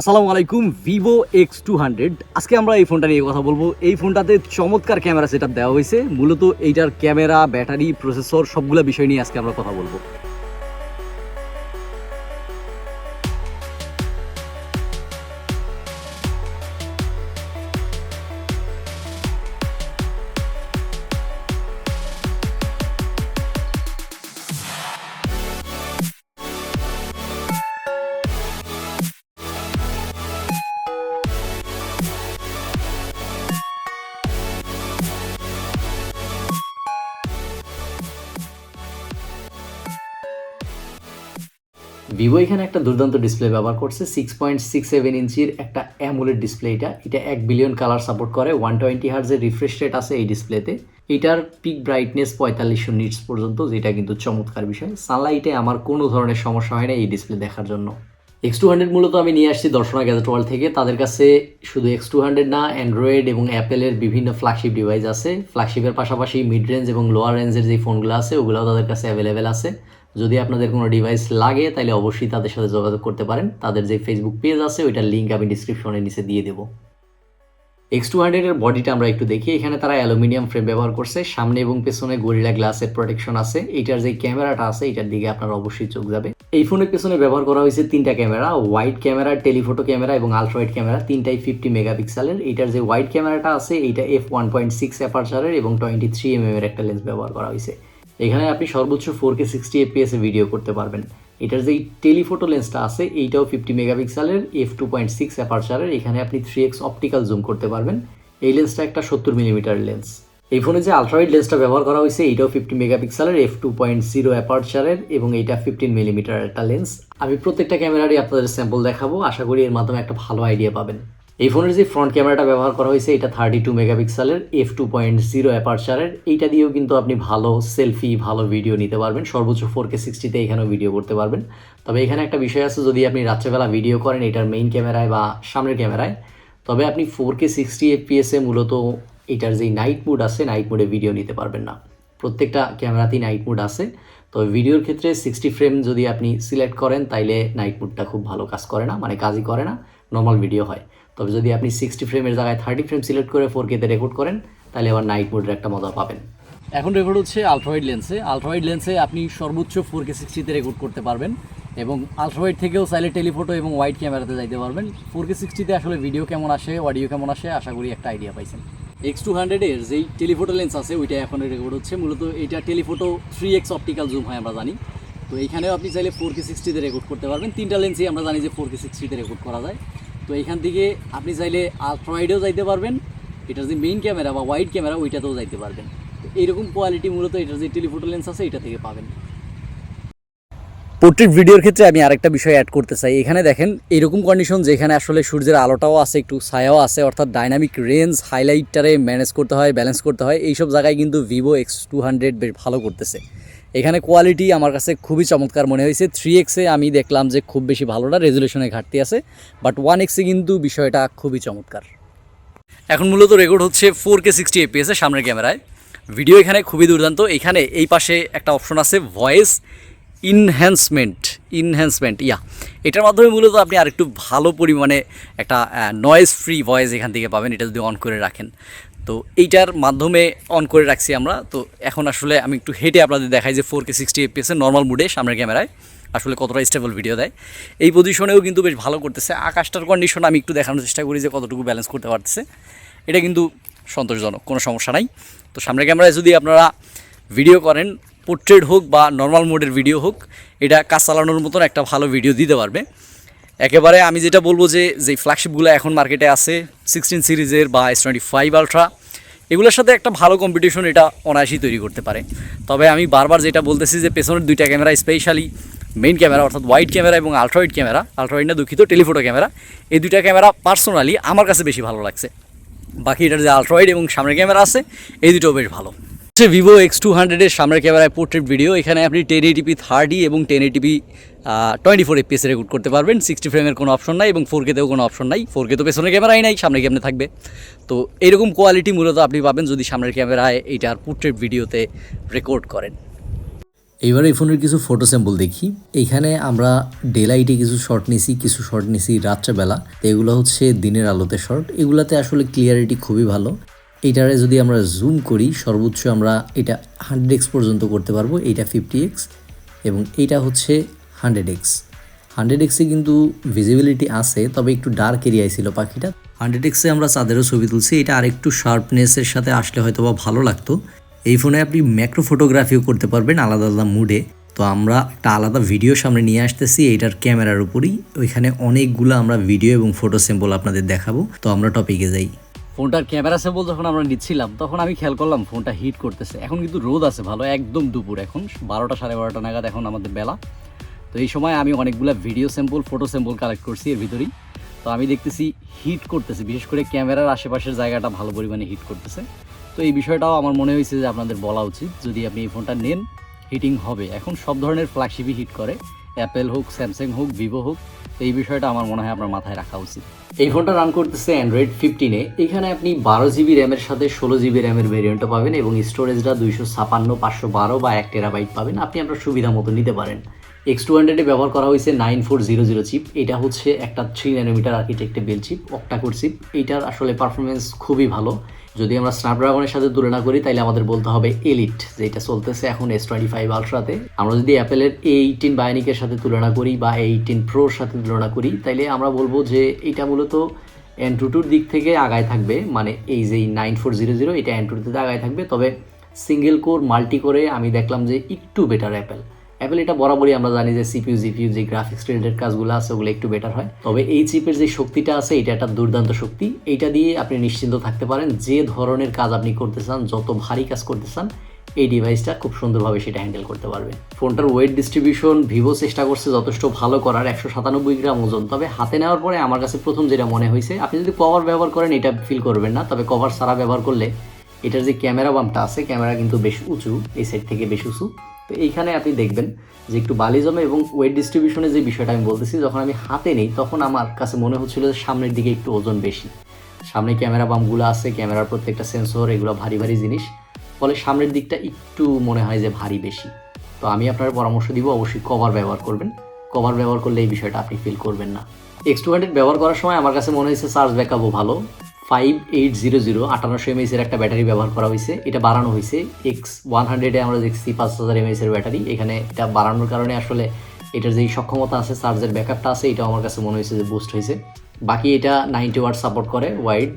আসসালামু আলাইকুম, Vivo x two hundred আজকে আমরা এই ফোনটা নিয়ে কথা বলব। এই ফোনটাতে চমৎকার ক্যামেরা সেটআপ দেওয়া হয়েছে। মূলত এইটার ক্যামেরা, ব্যাটারি প্রসেসর সবগুলো বিষয় নিয়ে আজকে আমরা কথা বলব। ভিভো এখানে একটা দুর্দান্ত ডিসপ্লে ব্যবহার করছে সিক্স পয়েন্ট সিক্স সেভেন ইঞ্চির একটা অ্যামোলেড ডিসপ্লে এটা। এটা এক বিলিয়ন কালার সাপোর্ট করে ওয়ান টোয়েন্টি হার্জের রিফ্রেশ রেট আছে এই ডিসপ্লেতে এটার পিক ব্রাইটনেস পঁয়তাল্লিশশো নিটস পর্যন্ত, যেটা কিন্তু চমৎকার বিষয়। সানলাইটে আমার কোনো ধরনের সমস্যা হয় না এই ডিসপ্লে দেখার জন্য। এক্স টু হান্ড্রেড মূলত আমি নিয়ে আসছি দর্শনা গ্যাজেট ওয়ার্ল্ড থেকে। তাদের কাছে শুধু এক্স টু হান্ড্রেড না অ্যান্ড্রয়েড এবং অ্যাপেলের বিভিন্ন ফ্ল্যাগশিপ ডিভাইস আছে। ফ্ল্যাগশিপের পাশাপাশি মিড রেঞ্জ এবং লোয়ার রেঞ্জের যে ফোনগুলো আছে, ওগুলোও তাদের কাছে অ্যাভেলেবেল আছে। যদি আপনাদের কোনো ডিভাইস লাগে তাহলে অবশ্যই তাদের সাথে যোগাযোগ করতে পারেন। তাদের যে ফেসবুক পেজ আছে, ওইটার লিঙ্ক আমি ডিসক্রিপশনের নিচে দিয়ে দেবো। এক্স টু হান্ড্রেডের বডিটা আমরা একটু দেখি। এখানে তারা অ্যালুমিনিয়াম ফ্রেম ব্যবহার করছে। সামনে এবং পেছনে গরিলা গ্লাসের প্রোটেকশন আছে। এটার যে ক্যামেরাটা আছে এটার দিকে আপনার অবশ্যই চোখ যাবে। এই ফোনের পেছনে ব্যবহার করা হয়েছে তিনটা camera. Wide camera telephoto camera এবং আলট্রাওয়াইড ক্যামেরা তিনটাই ফিফটি মেগাপিক্সেলের এটার যে ওয়াইড ক্যামেরাটা আছে, এইটা এফ ওয়ান পয়েন্ট সিক্স অ্যাপারচারের এবং টোয়েন্টি থ্রি এম এর একটা লেন্স ব্যবহার করা হয়েছে। এখানে আপনি সর্বোচ্চ ফোর কে সিক্সটি এফপিএস এ ভিডিও করতে পারবেন। এটার যে টেলিফোটো লেন্সটা আছে, এইটাও ফিফটি মেগাপিক্সেলের এফ টু পয়েন্ট সিক্স অ্যাপারচারের এখানে আপনি থ্রি এক্স অপটিক্যাল জুম করতে পারবেন। এই লেন্সটা একটা সত্তর মিলিমিটার লেন্স এই ফোনে যে আলট্রাওয়াইড লেন্সটা ব্যবহার করা হয়েছে, এইটাও ফিফটি মেগাপিক্সেলের এফ টু পয়েন্ট জিরো অ্যাপারচারের এবং এইটা ফিফটিন মিলিমিটার একটা লেন্স আমি প্রত্যেকটা ক্যামেরারই আপনাদের স্যাম্পল দেখাবো। আশা করি এর মাধ্যমে একটা ভালো আইডিয়া পাবেন। এই ফোনের যে ফ্রন্ট ক্যামেরাটা ব্যবহার করা হয়েছে, এটা থার্টি টু মেগাপিক্সেলের এফ টু পয়েন্ট জিরো অ্যাপারচারের এইটা দিয়েও কিন্তু আপনি ভালো সেলফি ভালো ভিডিও নিতে পারবেন। সর্বোচ্চ ফোর কে সিক্সটিতে এখানেও ভিডিও করতে পারবেন। তবে এখানে একটা বিষয় আছে, যদি আপনি রাত্রেবেলা ভিডিও করেন এটার মেইন ক্যামেরায় বা সামনের ক্যামেরায় তবে আপনি ফোর কে সিক্সটি এফপিএসে মূলত এটার যে নাইট মুড আছে নাইট মুডে ভিডিও নিতে পারবেন না। প্রত্যেকটা ক্যামেরাতেই নাইট মুড আছে। তবে ভিডিওর ক্ষেত্রে সিক্সটি ফ্রেম যদি আপনি সিলেক্ট করেন, তাইলে নাইট মুডটা খুব ভালো কাজ করে না মানে কাজই করে না নর্মাল ভিডিও হয়। তবে যদি আপনি সিক্সটি ফ্রেমের জায়গায় থার্টি ফ্রেম সিলেক্ট করে ফোর কেতে রেকর্ড করেন, তাহলে আবার নাইট মোডের একটা মজা পাবেন। এখন রেকর্ড হচ্ছে আলট্রাওয়াইড লেন্সে আলট্রাওয়াইড লেন্সে আপনি সর্বোচ্চ ফোর কে সিক্সটিতে রেকর্ড করতে পারবেন এবং আলট্রাওয়াইড থেকেও চাইলে টেলিফোটো এবং ওয়াইড ক্যামেরাতে যাইতে পারবেন। ফোর কে সিক্সটিতে আসলে ভিডিও কেমন আসে অডিও কেমন আসে, আশা করি একটা আইডিয়া পাইছেন। এক্স টু হান্ড্রেডের যেই টেলিফোটো লেন্স আছে, ওইটা এখন রেকর্ড হচ্ছে। মূলত এটা telephoto three X optical zoom হয়, আমরা জানি। তো এখানেও আপনি চাইলে ফোর কে সিক্সটিতে রেকর্ড করতে পারবেন। তিনটা লেন্সই আমরা জানি যে ফোর কে সিক্সটিতে রেকর্ড করা যায়। তো এখান থেকে আপনি চাইলে আলট্রাওয়াইডেও যাইতে পারবেন। এটার যে মেইন ক্যামেরা বা ওয়াইড ক্যামেরা ওইটাতেও যাইতে পারবেন। তো এইরকম কোয়ালিটি মূলত এটার যে টেলিফোটো লেন্স আছে, এটা থেকে পাবেন। পোর্ট্রেট ভিডিওর ক্ষেত্রে আমি আরেকটা বিষয় অ্যাড করতে চাই। এখানে দেখেন, এরকম কন্ডিশন যেখানে আসলে সূর্যের আলোটাও আছে, একটু ছায়াও আছে, অর্থাৎ ডাইনামিক রেঞ্জ হাইলাইটটারে ম্যানেজ করতে হয় ব্যালেন্স করতে হয়, এইসব জায়গায় কিন্তু ভিভো এক্স টু হান্ড্রেড বেশ ভালো করতেছে। এখানে কোয়ালিটি আমার কাছে খুবই চমৎকার মনে হয়েছে। থ্রি এক্সে আমি দেখলাম যে খুব বেশি ভালো না রেজুলেশনে ঘাটতি আছে বাট ওয়ান এক্সে কিন্তু বিষয়টা খুবই চমৎকার। এখন মূলত রেকর্ড হচ্ছে ফোর কে সিক্সটি এপিএসে সামনের ক্যামেরায়। ভিডিও এখানে খুবই দুর্দান্ত। এখানে এই পাশে একটা অপশন আছে ভয়েস ইনহ্যান্সমেন্ট ইনহ্যান্সমেন্ট ইয়া। এটার মাধ্যমে মূলত আপনি আরেকটু ভালো পরিমাণে একটা নয়েজ ফ্রি ভয়েস এখান থেকে পাবেন, এটা যদি অন করে রাখেন। তো এইটার মাধ্যমে অন করে রাখছি আমরা। তো এখন আসলে আমি একটু হেঁটে আপনাদের দেখাই যে ফোর কে সিক্সটি এপিএসে নর্মাল মুডে সামনের ক্যামেরায় আসলে কতটা স্টেবল ভিডিও দেয়। এই পজিশনেও কিন্তু বেশ ভালো করতেছে। আকাশটার কন্ডিশন আমি একটু দেখানোর চেষ্টা করি যে কতটুকু ব্যালেন্স করতে পারতেছে। এটা কিন্তু সন্তোষজনক, কোনো সমস্যা নাই। তো সামনের ক্যামেরায় যদি আপনারা ভিডিও করেন পোর্ট্রেট হোক বা নর্মাল মোডের ভিডিও হোক, এটা কাজ চালানোর মতন একটা ভালো ভিডিও দিতে পারবে। একেবারে আমি যেটা বলব যে যে ফ্ল্যাগশিপগুলো এখন মার্কেটে আছে সিক্সটিন সিরিজের বা এস টোয়েন্টি ফাইভ আলট্রা এগুলোর সাথে একটা ভালো কম্পিটিশন এটা অনায়াসই তৈরি করতে পারে। তবে আমি বারবার যেটা বলতেছি যে পেছনের দুইটা ক্যামেরা স্পেশালি মেইন ক্যামেরা অর্থাৎ হোয়াইট ক্যামেরা এবং আলট্রাওয়াইড ক্যামেরা আলট্রাওয়াইড না দুঃখিত টেলিফোটো ক্যামেরা, এই দুইটা ক্যামেরা পার্সোনালি আমার কাছে বেশি ভালো লাগছে। বাকি এটার যে আলট্রাওয়াইড এবং সামনের ক্যামেরা আছে, এই দুটো বেশ ভালো। হচ্ছে ভিভো এক্স টু হান্ড্রেডের সামনের ক্যামেরায় পোর্ট্রেট ভিডিও এখানে আপনি টেন এইটিপি থার্টি এবং ten eighty p twenty four FPS record করতে পারবেন। সিক্সটি ফ্রেমের কোনো অপশন নাই এবং ফোর কেতেও কোনো অপশন নাই। ফোর কে তো পেছনের ক্যামেরাই নাই, সামনের ক্যামেরা থাকবে। তো এরকম কোয়ালিটি মূলত আপনি পাবেন যদি সামনের ক্যামেরায় এইটার পোর্ট্রেট ভিডিওতে রেকর্ড করেন। এইবার এই ফোনের কিছু ফটো স্যাম্পল দেখি। এইখানে আমরা ডে লাইটে কিছু শর্ট নিছি, কিছু শর্ট নিছি রাত্রেবেলা। এগুলো হচ্ছে দিনের আলোতে শর্ট এগুলাতে আসলে ক্লিয়ারিটি খুবই ভালো। এইটারে যদি আমরা জুম করি, সর্বোচ্চ আমরা এটা হান্ড্রেড এক্স পর্যন্ত করতে পারব, এইটা ফিফটি এক্স এবং এইটা হচ্ছে হান্ড্রেড এক্স হান্ড্রেড এক্সে কিন্তু ভিজিবিলিটি আছে, তবে একটু ডার্ক এরিয়ায় ছিল পাখিটা। হান্ড্রেড এক্সে আমরা চাঁদেরও ছবি তুলছি, এটা আরেকটু শার্পনেসের সাথে আসলে হয়তো বা ভালো লাগতো। এই ফোনে আপনি ম্যাক্রো ফটোগ্রাফিও করতে পারবেন আলাদা আলাদা মুডে তো আমরা একটা আলাদা ভিডিও সামনে নিয়ে আসতেছি, এইটার ক্যামেরার উপরই। ওইখানে অনেকগুলো আমরা ভিডিও এবং ফটো স্যাম্পল আপনাদের দেখাবো। তো আমরা টপিকে যাই। ফোনটার ক্যামেরা স্যাম্পল যখন আমরা নিচ্ছিলাম, তখন আমি খেয়াল করলাম ফোনটা হিট করতেছে। এখন কিন্তু রোদ আছে ভালো, একদম দুপুর এখন, বারোটা সাড়ে বারোটা নাগাদ এখন আমাদের বেলা। তো এই সময় আমি অনেকগুলো video sample photo sample collect করছি এর ভিতরেই। তো আমি দেখতেছি হিট করতেছে, বিশেষ করে ক্যামেরার আশেপাশের জায়গাটা ভালো পরিমাণে হিট করতেছে। তো এই বিষয়টাও আমার মনে হয়েছে যে আপনাদের বলা উচিত, যদি আপনি এই ফোনটা নেন হিটিং হবে। এখন সব ধরনের ফ্ল্যাগশিপই হিট করে। অ্যাপেল হোক স্যামসাং হোক ভিভো হোক, এই বিষয়টা আমার মনে হয় আপনার মাথায় রাখা উচিত। এই ফোনটা রান করতেছে অ্যান্ড্রয়েড ফিফটিনে এখানে আপনি বারো জিবি র্যামের সাথে ষোলো জিবি র্যামের ভেরিয়েন্টও পাবেন এবং স্টোরেজটা দুইশো ছাপান্ন, পাঁচশো বারো বা এক টেরা টেরাবাইট পাবেন। আপনি আপনার সুবিধা মতো নিতে পারেন। এক্স টু হান্ড্রেডে ব্যবহার করা হয়েছে nine four zero zero chip এটা হচ্ছে একটা থ্রি ন্যানোমিটার আর্কিটেক্টে বেল চিপ অক্টাকোর চিপ এইটার আসলে পারফরমেন্স খুবই ভালো। যদি আমরা স্ন্যাপড্রাগনের সাথে তুলনা করি তাহলে আমাদের বলতে হবে এলিট যেটা চলতেছে এখন এস টোয়েন্টি ফাইভ আলট্রাতে আমরা যদি অ্যাপেলের এইটিন বায়োনিকের সাথে তুলনা করি বা এইটিন প্রোর সাথে তুলনা করি, তাইলে আমরা বলব যে এটা মূলত অ্যান্ড্রুটুর দিক থেকে আগায় থাকবে। মানে এই যে নাইন ফোর জিরো জিরো এটা অ্যান্ড্রুটুতে আগায় থাকবে। তবে সিঙ্গেল কোর মাল্টি করে আমি দেখলাম যে একটু বেটার অ্যাপেল অ্যাপেল এটা বরাবরই আমরা জানি যে সিপিইউ, জিপিইউ যে গ্রাফিক্স রিলেটেড কাজগুলো আছে, ওগুলো একটু বেটার হয়। তবে এই চিপের যে শক্তিটা আছে, এটা একটা দুর্দান্ত শক্তি। এইটা দিয়ে আপনি নিশ্চিন্ত থাকতে পারেন যে ধরনের কাজ আপনি করতে চান, যত ভারী কাজ করতে চান, এই ডিভাইসটা খুব সুন্দরভাবে সেটা হ্যান্ডেল করতে পারবে। ফোনটার ওয়েট ডিস্ট্রিবিউশন ভিভো চেষ্টা করছে যথেষ্ট ভালো করার, একশো সাতানব্বই গ্রাম ওজন। তবে হাতে নেওয়ার পরে আমার কাছে প্রথম যেটা মনে হয়েছে, আপনি যদি কভার ব্যবহার করেন, এটা ফিল করবেন না। তবে কভার সারা ব্যবহার করলে, এটার যে ক্যামেরা বামটা আছে ক্যামেরা কিন্তু বেশ উঁচু, এই সাইড থেকে বেশ উঁচু। তো এইখানে আপনি দেখবেন যে একটু বালি জমে এবং ওয়েট ডিস্ট্রিবিউশনের যে বিষয়টা আমি বলতেছি, যখন আমি হাতে নেই, তখন আমার কাছে মনে হচ্ছিল যে সামনের দিকে একটু ওজন বেশি। সামনে ক্যামেরা বামগুলো আছে, ক্যামেরার প্রত্যেকটা সেন্সর এগুলো ভারী ভারী জিনিস। ফলে সামনের দিকটা একটু মনে হয় যে ভারী বেশি। তো আমি আপনার পরামর্শ দিব, অবশ্যই কভার ব্যবহার করবেন। কভার ব্যবহার করলে এই বিষয়টা আপনি ফিল করবেন না। এক্স টু হান্ড্রেড ব্যবহার করার সময় আমার কাছে মনে হয়েছে চার্জ ব্যাকআপও ভালো। ফাইভ এইট জিরো জিরো আটান্নশো এমএইচ এর একটা ব্যাটারি ব্যবহার করা হয়েছে। এটা বাড়ানো হয়েছে। এক্স ওয়ান হান্ড্রেডে আমরা দেখছি পাঁচ হাজার এমএইচ এর ব্যাটারি। এখানে এটা বাড়ানোর কারণে আসলে এটার যেই সক্ষমতা আছে, চার্জের ব্যাকআপটা আছে এটা আমার কাছে মনে হয়েছে যে বুস্ট হয়েছে। বাকি এটা নাইনটি ওয়াট সাপোর্ট করে ওয়াইড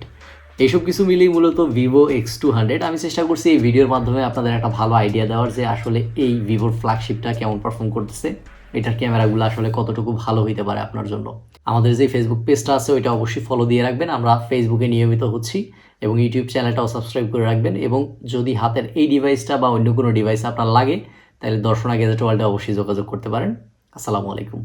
এইসব কিছু মিলিয়ে মূলত ভিভো এক্স টু হান্ড্রেড আমি চেষ্টা করছি এই ভিডিওর মাধ্যমে আপনাদের একটা ভালো আইডিয়া দেওয়ার যে আসলে এই ভিভোর ফ্ল্যাগশিপটা কেমন পারফর্ম করতেছে। এটার ক্যামেরাগুলো আসলে কতটুকু ভালো হইতে পারে আপনার জন্য। আমাদের যে ফেসবুক পেজটা আছে, ওইটা অবশ্যই ফলো দিয়ে রাখবেন। আমরা ফেসবুকে নিয়মিত হচ্ছি এবং ইউটিউব চ্যানেলটাও সাবস্ক্রাইব করে রাখবেন এবং যদি হাতের এই ডিভাইসটা বা অন্য কোনো ডিভাইস আপনার লাগে, তাহলে দর্শনা গেজেট ওয়ার্ল্ডে অবশ্যই যোগাযোগ করতে পারেন। আসসালামু আলাইকুম।